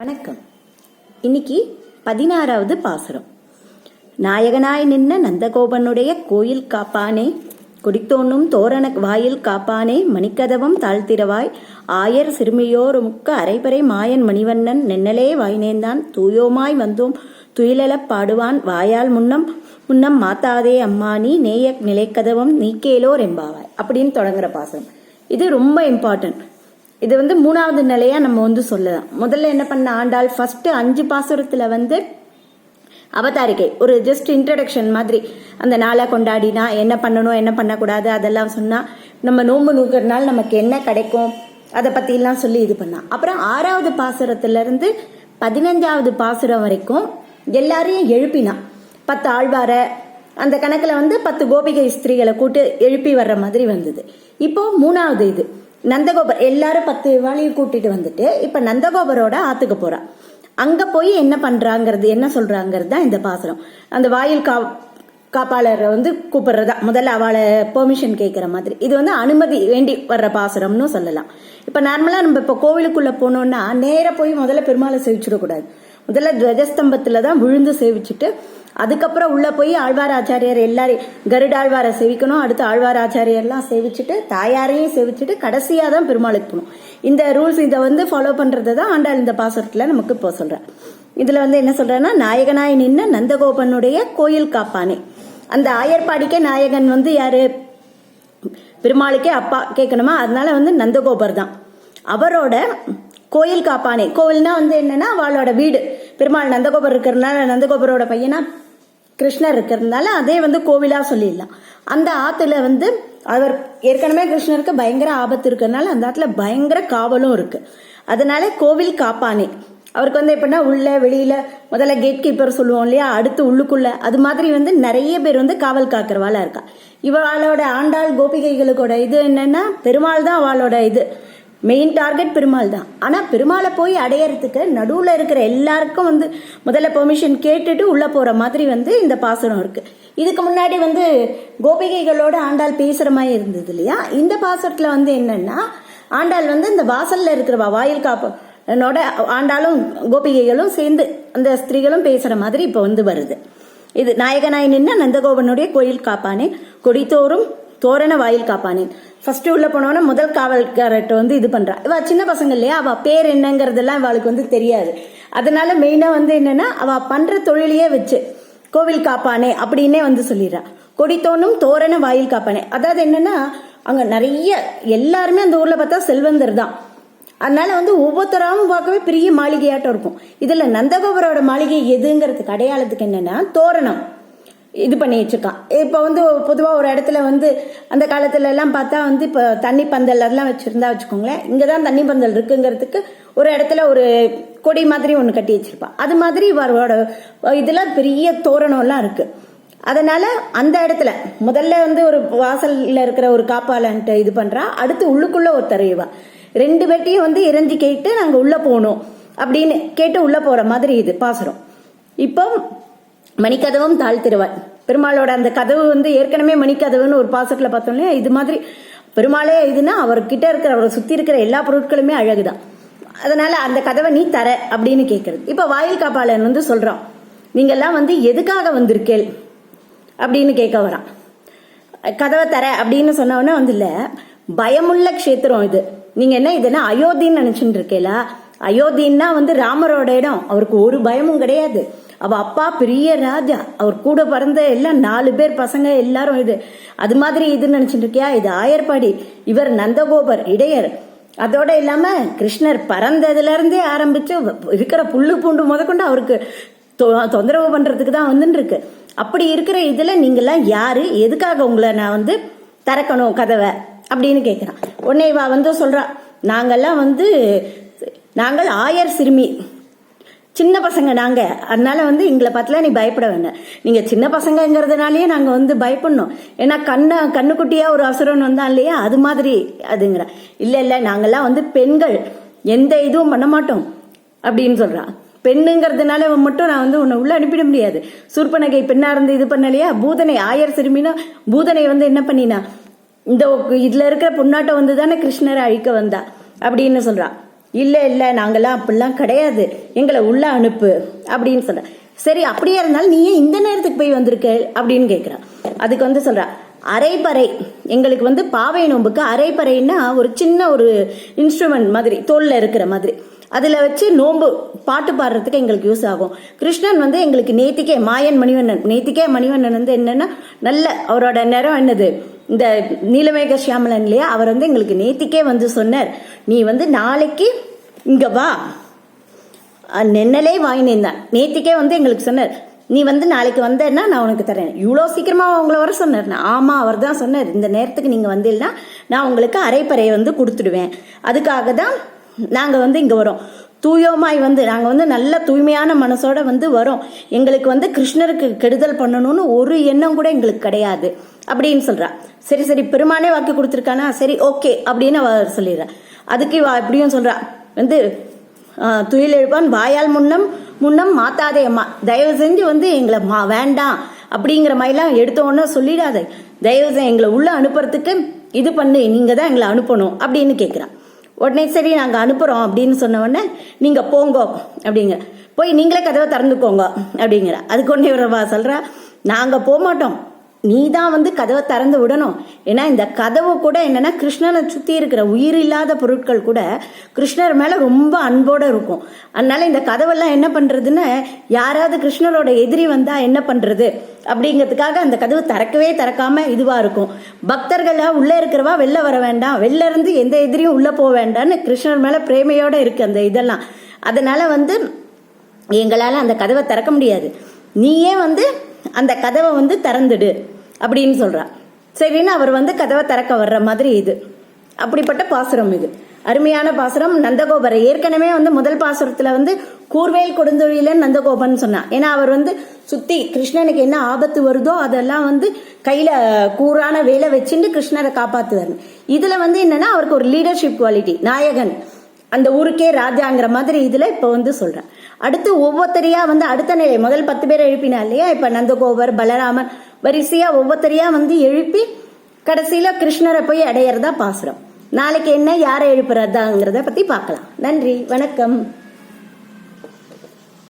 வணக்கம். இன்னைக்கு பதினாறாவது பாசுரம். நாயகனாய் நின்ன நந்தகோபனுடைய கோயில் காப்பானே குடித்தோன்னும் தோரண வாயில் காப்பானே மணிக்கதவம் தாழ்த்திரவாய் ஆயர் சிறுமியோர் முக்க அரைபறை மாயன் மணிவண்ணன் நென்னலே வாய்நேந்தான் தூயோமாய் வந்தோம் துயிலெழப் பாடுவான் வாயால் முன்னம் முன்னம் மாத்தாதே அம்மானி நேய நிலைக்கதவம் நீக்கேலோர் எம்பாவாய் அப்படின்னு தொடங்குற பாசனம் இது ரொம்ப இம்பார்ட்டன்ட் இது வந்து மூணாவது நிலையா நம்ம வந்து சொல்லலாம். முதல்ல என்ன பண்ண ஆண்டாள்? ஃபர்ஸ்ட் அஞ்சு பாசுரத்துல வந்து அவதாரிகை. ஒரு ஜஸ்ட் இன்ட்ரடக்ஷன் மாதிரி. அந்த நாளை கொண்டாடினா என்ன பண்ணணும் என்ன பண்ணக்கூடாது அதெல்லாம் சொன்னா நம்ம நோன்பு நூக்கிறனால நமக்கு என்ன கிடைக்கும்? அதை பத்திலாம் சொல்லி இது பண்ணா. அப்புறம் ஆறாவது பாசுரத்துல இருந்து பதினஞ்சாவது பாசுரம் வரைக்கும் எல்லாரையும் எழுப்பினா. பத்து ஆழ்வார அந்த கணக்குல வந்து பத்து கோபிகை ஸ்திரீகளை கூட்டு எழுப்பி வர்ற மாதிரி வந்தது. இப்போ மூணாவது இது. நந்தகோபர் எல்லாரும் பத்து வாளியை கூட்டிட்டு வந்துட்டு இப்ப நந்தகோபரோட ஆத்துக்கு போறா. அங்க போய் என்ன பண்றாங்கிறது என்ன சொல்றாங்கிறது தான் இந்த பாசனம் அந்த வாயில் கா காப்பாளரை வந்து கூப்பிடுறதா. முதல்ல அவளை பெர்மிஷன் கேட்குற மாதிரி. இது வந்து அனுமதி வேண்டி வர்ற பாசுரம்னு சொல்லலாம். இப்போ நார்மலாக நம்ம இப்போ கோவிலுக்குள்ளே போனோம்னா நேராக போய் முதல்ல பெருமாளை செவிச்சிடக்கூடாது. முதல்ல துவஜஸ்தம்பத்தில் தான் விழுந்து சேவிச்சுட்டு அதுக்கப்புறம் உள்ளே போய் ஆழ்வார் ஆச்சாரியார் எல்லாரையும் கருடாழ்வாரை சேவிக்கணும் அடுத்து ஆழ்வார் ஆச்சாரியர்லாம் சேவிச்சுட்டு தாயாரையும் சேவிச்சுட்டு கடைசியாக தான் பெருமாளுக்கு போகணும். இந்த ரூல்ஸ் இதை வந்து ஃபாலோ பண்ணுறது தான் ஆண்டாள் இந்த பாசுரத்தில் நமக்கு இப்போ சொல்கிறேன் இதில் வந்து என்ன சொல்கிறேன்னா நாயகனாய் நின்ன நந்தகோபனுடைய கோயில் காப்பானே. அந்த ஆயர்பாடிக்கே நாயகன் வந்து யார்? பெருமாளுக்கே அப்பா கேட்கணுமா? அதனால வந்து நந்தகோபர் தான். அவரோட கோயில் காப்பானே. கோவில்னா வந்து என்னன்னா அவளோட வீடு. பெருமாள் நந்தகோபர் இருக்கிறதுனால நந்தகோபரோட பையனா கிருஷ்ணர் இருக்கிறதுனால அதே வந்து கோவிலா சொல்லிடலாம். அந்த ஆத்துல வந்து அவர் ஏற்கனவே கிருஷ்ணருக்கு பயங்கர ஆபத்து இருக்கிறதுனால அந்த ஆத்துல பயங்கர காவலும் இருக்கு. அதனால கோவில் காப்பானே. அவருக்கு வந்து எப்படின்னா உள்ள வெளியில முதல்ல கேட் கீப்பர் சொல்லுவோம் இல்லையா அடுத்து உள்ளுக்குள்ள. அது மாதிரி வந்து நிறைய பேர் வந்து காவல் காக்கிறவாளா இருக்கா. இவளோட ஆண்டாள் கோபிகைகளுக்கோட இது என்னன்னா பெருமாள் தான் அவளோட இது. மெயின் டார்கெட் பெருமாள் தான். ஆனால் பெருமாளை போய் அடையறதுக்கு நடுவில் இருக்கிற எல்லாருக்கும் வந்து முதல்ல பெர்மிஷன் கேட்டுட்டு உள்ளே போகிற மாதிரி வந்து இந்த பாசனம் இருக்குது இதுக்கு முன்னாடி வந்து கோபிகைகளோட ஆண்டாள் பேசுகிற மாதிரி இருந்தது இல்லையா? இந்த பாசனத்தில் வந்து என்னென்னா ஆண்டாள் வந்து இந்த வாசலில் இருக்கிற வாயில் காப்பு என்னோட ஆண்டாளும் கோபிகைகளும் சேர்ந்து அந்த ஸ்திரீகளும் பேசுகிற மாதிரி இப்போ வந்து வருது. இது நாயகனாய் நின்று நந்தகோபனுடைய கோயில் காப்பானே. கொடித்தோறும் தோரண வாயில் காப்பானேன். ஃபர்ஸ்ட் உள்ள போனோன்னா முதல் காவல்காரர்கிட்ட வந்து இது பண்றா. இவ சின்ன பசங்க இல்லையா? அவ பேர் என்னங்கிறதெல்லாம் அவளுக்கு வந்து தெரியாது. அதனால மெயினா வந்து என்னன்னா அவ பண்ற தொழிலையே வச்சு கோவில் காப்பானே அப்படின்னே வந்து சொல்லிடுறா. கொடித்தோனும் தோரண வாயில் காப்பானே. அதாவது என்னன்னா அங்க நிறைய எல்லாருமே அந்த ஊர்ல பார்த்தா செல்வந்தர் தான். அதனால வந்து ஒவ்வொருத்தராவும் பார்க்கவே பெரிய மாளிகையாட்டம் இருக்கும். இதுல நந்தகோபரோட மாளிகை எதுங்கிறதுக்கு அடையாளத்துக்கு என்னன்னா தோரணம். இது பண்ணி வச்சுருக்கான் இப்போ வந்து பொதுவாக ஒரு இடத்துல வந்து அந்த காலத்துலலாம் பார்த்தா வந்து இப்போ தண்ணி பந்தல் அதெல்லாம் வச்சுருந்தா வச்சுக்கோங்களேன். இங்கதான் தண்ணி பந்தல் இருக்குங்கிறதுக்கு ஒரு இடத்துல ஒரு கொடி மாதிரி ஒன்று கட்டி வச்சுருப்பான். அது மாதிரி இவரோட இதெல்லாம் பெரிய தோரணம்லாம் இருக்குது அதனால் அதனால அந்த இடத்துல முதல்ல வந்து ஒரு வாசலில் இருக்கிற ஒரு காப்பாளன்ட்டு இது பண்ணுறா அடுத்து உள்ளுக்குள்ளே ஒருத்தர் இவா. ரெண்டு பேட்டியும் வந்து இறஞ்சி கேட்டு நாங்கள் உள்ளே போகணும் அப்படின்னு கேட்டு உள்ளே போகிற மாதிரி இது பாசுரம். இப்போ மணிக்கதவும் தாழ்த்திருவாள் பெருமாளோட அந்த கதவு வந்து ஏற்கனவே மணிக்கதவுன்னு ஒரு பாசத்துல பார்த்தோம் இல்லையா? இது மாதிரி பெருமாளே இதுன்னா அவர்கிட்ட இருக்கிற அவரை சுத்தி இருக்கிற எல்லா பொருட்களுமே அழகுதான். அதனால அந்த கதவை நீ தர அப்படின்னு கேட்குறது இப்ப வாயில் காப்பாளன் வந்து சொல்றான் நீங்கெல்லாம் வந்து எதுக்காக வந்திருக்கேள்? அப்படின்னு கேட்க வரான். கதவை தர அப்படின்னு சொன்னவொன்னே வந்து இல்ல பயமுள்ள க்ஷேத்திரம் இது. நீங்க என்ன இதுன்னா அயோத்தின்னு நினைச்சுட்டு இருக்கேலா அயோத்தின்னா வந்து ராமரோட இடம். அவருக்கு ஒரு பயமும் கிடையாது. அவ அப்பா பெரிய ராஜா. அவர் கூட பிறந்த எல்லாம் நாலு பேர் பசங்க எல்லாரும் இது. அது மாதிரி இதுன்னு நினைச்சிட்டு இருக்கியா? இது ஆயர்பாடி. இவர் நந்தகோபர் இடையர். அதோட இல்லாம கிருஷ்ணர் பறந்ததுல இருந்தே ஆரம்பிச்சு இருக்கிற புல்லு பூண்டு முதற்கொண்டு அவருக்கு தொ- தொந்தரவு பண்றதுக்கு தான் வந்துட்டு இருக்கு அப்படி இருக்கிற இதுல நீங்கெல்லாம் யாரு? எதுக்காக உங்களை நான் வந்து திறக்கணும் கதவை? அப்படின்னு கேட்குறான் உடனே இவா வந்து சொல்றா. நாங்கெல்லாம் வந்து நாங்கள் ஆயர் சிறுமி. சின்ன பசங்க நாங்க. அதனால வந்து எங்களை பார்த்துலாம் நீ பயப்பட வேண்டாம். நீங்க சின்ன பசங்கங்கிறதுனாலயே நாங்க வந்து பயப்படணும். ஏன்னா கண்ண கண்ணுக்குட்டியா ஒரு அசுரன் வந்தான் இல்லையா? அது மாதிரி அதுங்கிற இல்ல இல்ல நாங்கெல்லாம் வந்து பெண்கள். எந்த இதுவும் பண்ண மாட்டோம் அப்படின்னு சொல்றா. பெண்ணுங்கிறதுனால மட்டும் நான் வந்து உன்னை உள்ள அனுப்பிட முடியாது. சூர்பனகை பெண்ணா இருந்து இது பண்ணலையா? பூதனை ஆயர் சிறுமினா பூதனை வந்து என்ன பண்ணினா இந்த இதுல இருக்கிற பொன்னாட்டம் வந்து தானே கிருஷ்ணரை அழிக்க வந்தா? அப்படின்னு சொல்றான் இல்லை இல்லை நாங்கள்லாம் அப்படிலாம் கிடையாது. எங்களை உள்ளே அனுப்பு அப்படின்னு சொல்கிறேன் சரி அப்படியே இருந்தாலும் நீ ஏன் இந்த நேரத்துக்கு போய் வந்திருக்க அப்படின்னு கேட்குறான் அதுக்கு வந்து சொல்கிறா அரைப்பறை. எங்களுக்கு வந்து பாவை நோம்புக்கு அரைப்பறைன்னா ஒரு சின்ன ஒரு இன்ஸ்ட்ருமெண்ட் மாதிரி தோளில் இருக்கிற மாதிரி. அதில் வச்சு நோன்பு பாட்டு பாடுறதுக்கு எங்களுக்கு யூஸ் ஆகும். கிருஷ்ணன் வந்து எங்களுக்கு நேத்திக்கே மாயன் மணிவண்ணன் நேத்திக்கே மணிவண்ணன் வந்து என்னன்னா நல்ல அவரோட நிறம் என்னது? இந்த நீலமேக சியாமலன் இல்லையா? அவர் வந்து எங்களுக்கு நேத்திக்கே வந்து சொன்னார் நீ வந்து நாளைக்கு இங்கே வா. நென்னலே வாங்கினேன் நேத்திக்கே வந்து எங்களுக்கு சொன்னார் நீ வந்து நாளைக்கு வந்தேன்னா நான் உனக்கு தரேன். இவ்வளோ சீக்கிரமாக அவங்கள வர சொன்னார். நான் அவர் தான் சொன்னார் இந்த நேரத்துக்கு நீங்கள் வந்தீங்கன்னா நான் உங்களுக்கு அரைப்பறையை வந்து கொடுத்துடுவேன். அதுக்காக தான் நாங்கள் வந்து இங்கே வரோம். தூயோமாய் வந்து நாங்கள் வந்து நல்ல தூய்மையான மனசோட வந்து வரோம். எங்களுக்கு வந்து கிருஷ்ணருக்கு கெடுதல் பண்ணணும்னு ஒரு எண்ணம் கூட எங்களுக்கு கிடையாது. அப்படின்னு சொல்கிறா சரி சரி பெருமானே வாக்கு கொடுத்துருக்கானா? சரி ஓகே அப்படின்னு அவ சொல்லிடுறா. அதுக்கு இவ இப்படியும் சொல்கிறா வந்து துயில் எழுப்பான் வாயால் முன்னம் முன்னம் மாத்தாதே அம்மா. தயவு செஞ்சு வந்து எங்களை மா வேண்டாம். அப்படிங்கிற மாதிரிலாம் எடுத்த உடனே சொல்லிடாத. தயவு செஞ்சு எங்களை உள்ள அனுப்புறதுக்கு இது பண்ணு நீங்கள் தான் எங்களை அனுப்பணும் அப்படின்னு கேட்குறான் உடனே சரி நாங்கள் அனுப்புகிறோம் அப்படின்னு சொன்ன உடனே நீங்கள் போங்க அப்படிங்க. போய் நீங்களே கதவை திறந்துக்கோங்க அப்படிங்கிற. அதுக்கு ஒன்று ஒரு சொல்கிறா நாங்கள் போக மாட்டோம் நீ தான் வந்து கதவை திறந்து விடணும். ஏன்னா இந்த கதவு கூட என்னென்னா கிருஷ்ணனை சுற்றி இருக்கிற உயிர் இல்லாத பொருட்கள் கூட கிருஷ்ணர் மேலே ரொம்ப அன்போட இருக்கும். அதனால இந்த கதவெல்லாம் என்ன பண்ணுறதுன்னு யாராவது கிருஷ்ணரோட எதிரி வந்தால் என்ன பண்ணுறது அப்படிங்கிறதுக்காக அந்த கதவு திறக்கவே திறக்காம இதுவாக இருக்கும். பக்தர்கள் உள்ளே இருக்கிறவா வெளில வர வேண்டாம். வெளில இருந்து எந்த எதிரியும் உள்ளே போக வேண்டாம்னு கிருஷ்ணர் மேலே பிரேமையோடு இருக்கு அந்த இதெல்லாம். அதனால வந்து எங்களால் அந்த கதவை திறக்க முடியாது. நீயே வந்து அந்த கதவை வந்து திறந்துடு அப்படின்னு சொல்றா. சரின்னு அவர் வந்து கதவை திறக்க வர்ற மாதிரி இது. அப்படிப்பட்ட பாசுரம் இது. அருமையான பாசுரம். நந்தகோபர் ஏற்கனவே வந்து முதல் பாசுரத்துல வந்து கூர்வேல் கொடுந்தொழிலன் நந்தகோபன் சொன்னான் ஏன்னா அவர் வந்து சுத்தி கிருஷ்ணனுக்கு என்ன ஆபத்து வருதோ அதெல்லாம் வந்து கையில கூரான வேலை வச்சுட்டு கிருஷ்ணரை காப்பாத்துவார். இதுல வந்து என்னன்னா அவருக்கு ஒரு லீடர்ஷிப் குவாலிட்டி நாயகன். அந்த ஊருக்கே ராஜாங்கிற மாதிரி இதுல இப்ப வந்து சொல்றேன் அடுத்து ஒவ்வொருத்தரையா வந்து அடுத்த நிலை முதல் பத்து பேர் எழுப்பினா இல்லையா? இப்ப நந்தகோபர் பலராமன் வரிசையா ஒவ்வொருத்தரையா வந்து எழுப்பி கடைசியில கிருஷ்ணரை போய் அடையறதா பாசுரம். நாளைக்கு என்ன யாரை எழுப்புறதாங்கிறத பத்தி பார்க்கலாம். நன்றி வணக்கம்.